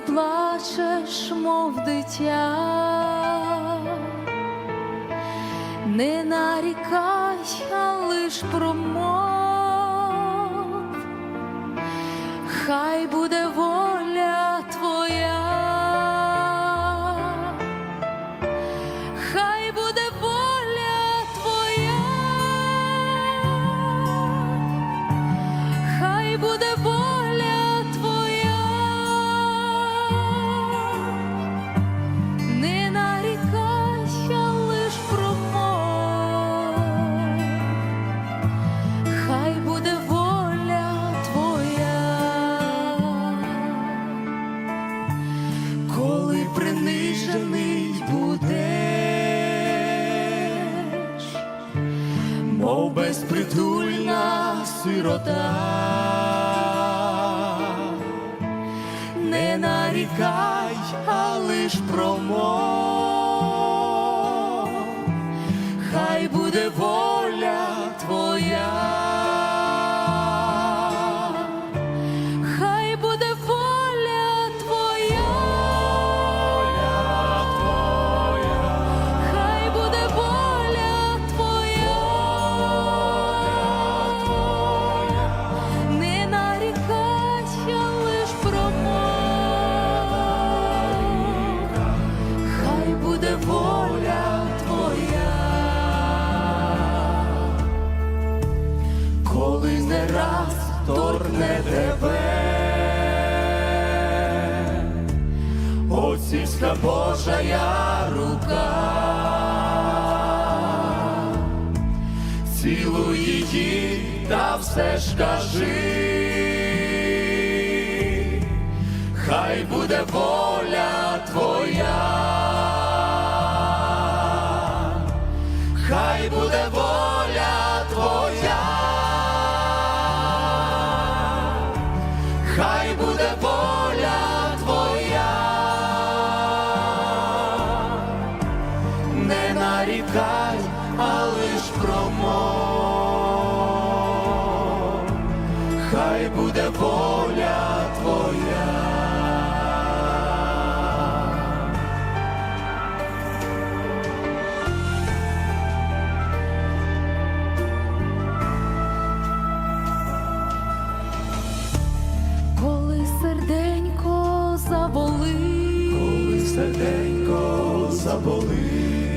заплачеш, мов дитя, не нарікай, а лиш промов, хай буде воля твоя. Хай буде воля принижений будеш, мов безпритульна сирота, не нарікай, а лиш промов, хай буде воля твоя. Хай буде воля твоя. коли не раз торкне тебе, Отцівська Божая рука, цілуй її та все ж кажи, Хай буде воля твоя, хай буде воля твоя, не нарікай, а лиш промов, хай буде воля серденько заболить,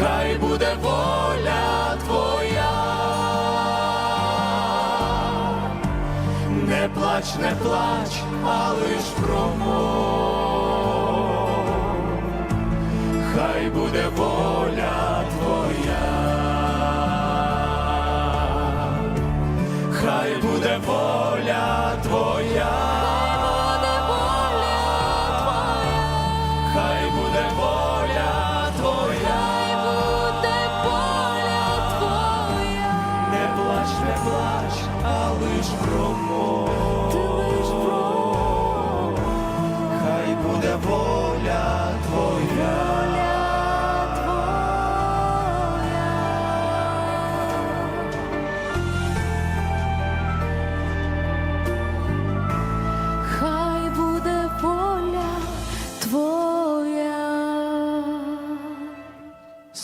хай буде воля твоя, не плач, не плач,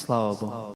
слава Богу.